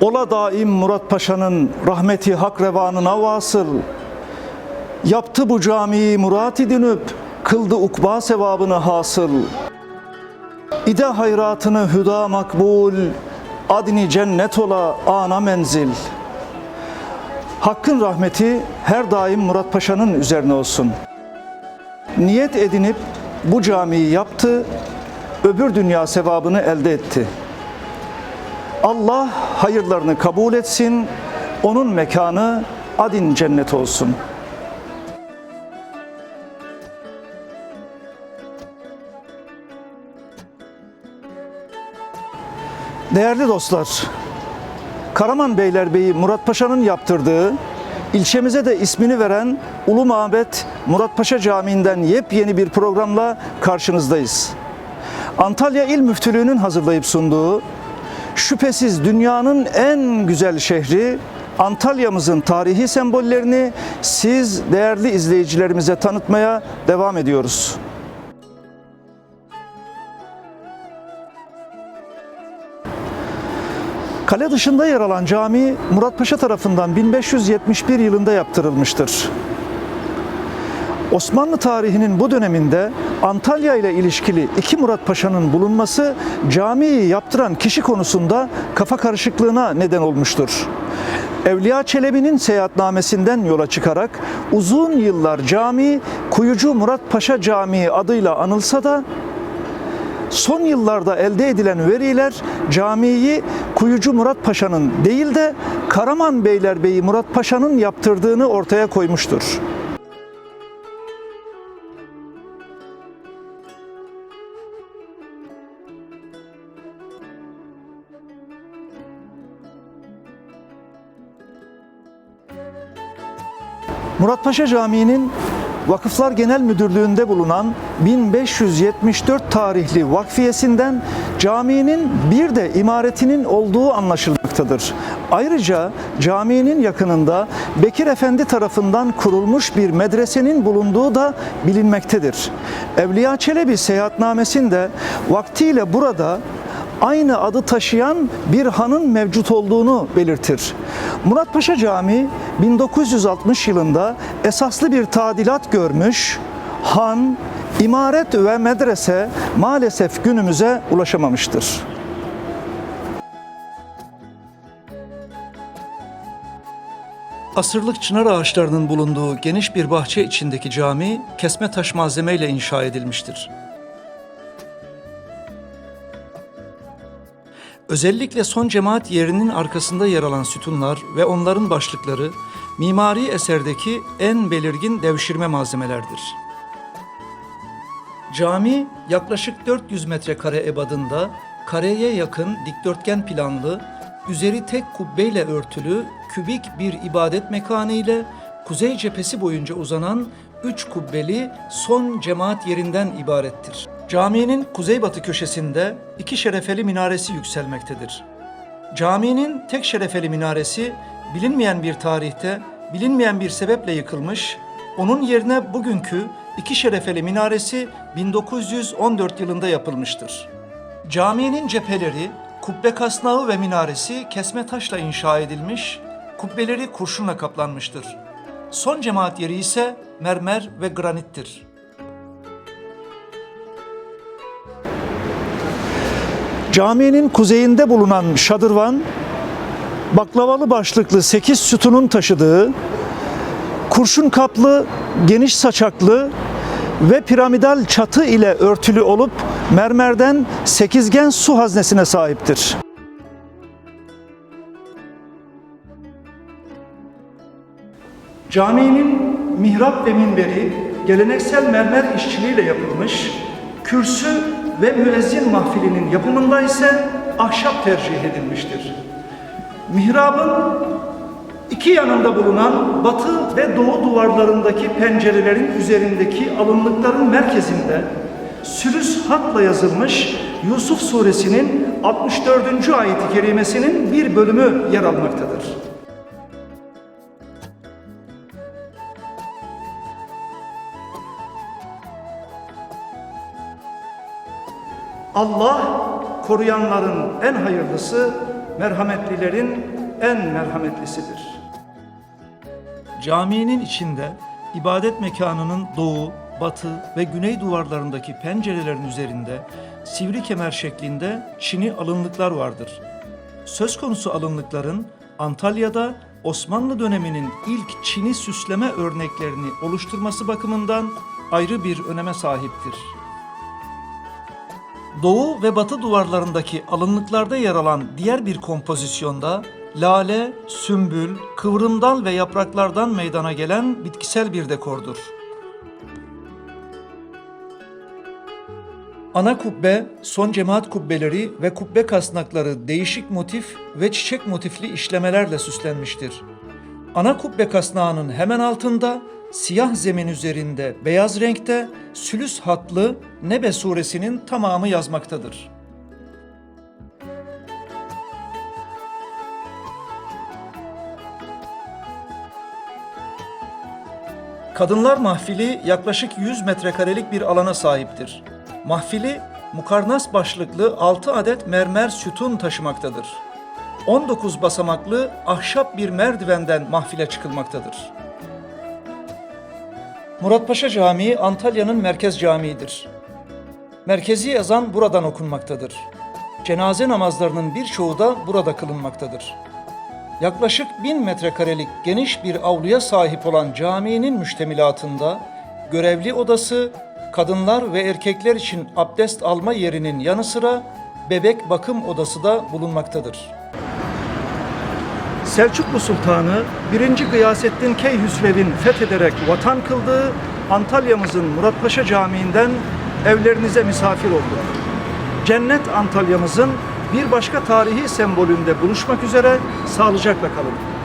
Ola daim Murat Paşa'nın rahmeti hak revanına vasıl. Yaptı bu camiyi murat edinip, kıldı ukba sevabını hasıl. İde hayratını hüda makbul, adni cennet ola ana menzil. Hakkın rahmeti her daim Murat Paşa'nın üzerine olsun. Niyet edinip bu camiyi yaptı, öbür dünya sevabını elde etti. Allah hayırlarını kabul etsin, onun mekanı adin cennet olsun. Değerli dostlar, Karaman Beylerbeyi Murat Paşa'nın yaptırdığı, ilçemize de ismini veren Ulu Mabet Murat Paşa Camii'nden yepyeni bir programla karşınızdayız. Antalya İl Müftülüğü'nün hazırlayıp sunduğu, şüphesiz dünyanın en güzel şehri Antalya'mızın tarihi sembollerini siz değerli izleyicilerimize tanıtmaya devam ediyoruz. Kale dışında yer alan cami Murat Paşa tarafından 1571 yılında yaptırılmıştır. Osmanlı tarihinin bu döneminde Antalya ile ilişkili iki Murat Paşa'nın bulunması camiyi yaptıran kişi konusunda kafa karışıklığına neden olmuştur. Evliya Çelebi'nin seyahatnamesinden yola çıkarak uzun yıllar cami Kuyucu Murat Paşa Camii adıyla anılsa da son yıllarda elde edilen veriler camiyi Kuyucu Murat Paşa'nın değil de Karaman Beylerbeyi Murat Paşa'nın yaptırdığını ortaya koymuştur. Muratpaşa Camii'nin Vakıflar Genel Müdürlüğü'nde bulunan 1574 tarihli vakfiyesinden caminin bir de imaretinin olduğu anlaşılmaktadır. Ayrıca caminin yakınında Bekir Efendi tarafından kurulmuş bir medresenin bulunduğu da bilinmektedir. Evliya Çelebi seyahatnamesinde vaktiyle burada aynı adı taşıyan bir hanın mevcut olduğunu belirtir. Muratpaşa Camii 1960 yılında esaslı bir tadilat görmüş, han, imaret ve medrese maalesef günümüze ulaşamamıştır. Asırlık çınar ağaçlarının bulunduğu geniş bir bahçe içindeki cami kesme taş malzemeyle inşa edilmiştir. Özellikle son cemaat yerinin arkasında yer alan sütunlar ve onların başlıkları mimari eserdeki en belirgin devşirme malzemelerdir. Cami yaklaşık 400 metrekare ebadında kareye yakın dikdörtgen planlı, üzeri tek kubbeyle örtülü kübik bir ibadet mekanı ile kuzey cephesi boyunca uzanan üç kubbeli son cemaat yerinden ibarettir. Caminin kuzeybatı köşesinde iki şerefeli minaresi yükselmektedir. Caminin tek şerefeli minaresi bilinmeyen bir tarihte, bilinmeyen bir sebeple yıkılmış, onun yerine bugünkü iki şerefeli minaresi 1914 yılında yapılmıştır. Caminin cepheleri, kubbe kasnağı ve minaresi kesme taşla inşa edilmiş, kubbeleri kurşunla kaplanmıştır. Son cemaat yeri ise mermer ve granittir. Caminin kuzeyinde bulunan şadırvan, baklavalı başlıklı 8 sütunun taşıdığı, kurşun kaplı, geniş saçaklı ve piramidal çatı ile örtülü olup mermerden sekizgen su haznesine sahiptir. Caminin mihrap ve minberi geleneksel mermer işçiliğiyle yapılmış, kürsü ve müezzin mahfilinin yapımında ise ahşap tercih edilmiştir. Mihrabın iki yanında bulunan batı ve doğu duvarlarındaki pencerelerin üzerindeki alınlıkların merkezinde sürüs hatla yazılmış Yusuf suresinin 64. ayeti kerimesinin bir bölümü yer almaktadır. Allah koruyanların en hayırlısı, merhametlilerin en merhametlisidir. Caminin içinde ibadet mekanının doğu, batı ve güney duvarlarındaki pencerelerin üzerinde sivri kemer şeklinde çini alınlıklar vardır. Söz konusu alınlıkların Antalya'da Osmanlı döneminin ilk çini süsleme örneklerini oluşturması bakımından ayrı bir öneme sahiptir. Doğu ve batı duvarlarındaki alınlıklarda yer alan diğer bir kompozisyonda lale, sümbül, kıvrımdal ve yapraklardan meydana gelen bitkisel bir dekordur. Ana kubbe, son cemaat kubbeleri ve kubbe kasnakları değişik motif ve çiçek motifli işlemelerle süslenmiştir. Ana kubbe kasnağının hemen altında siyah zemin üzerinde beyaz renkte sülüs hatlı Nebe suresinin tamamı yazmaktadır. Kadınlar mahfili yaklaşık 100 metrekarelik bir alana sahiptir. Mahfili mukarnas başlıklı 6 adet mermer sütun taşımaktadır. 19 basamaklı ahşap bir merdivenden mahfile çıkılmaktadır. Muratpaşa Camii Antalya'nın merkez camiidir. Merkezi ezan buradan okunmaktadır. Cenaze namazlarının birçoğu da burada kılınmaktadır. Yaklaşık bin metrekarelik geniş bir avluya sahip olan caminin müştemilatında görevli odası, kadınlar ve erkekler için abdest alma yerinin yanı sıra bebek bakım odası da bulunmaktadır. Selçuklu Sultanı 1. Gıyasettin Keyhüsrev'in fethederek vatan kıldığı Antalya'mızın Muratpaşa Camii'nden evlerinize misafir oldu. Cennet Antalya'mızın bir başka tarihi sembolünde buluşmak üzere sağlıcakla kalın.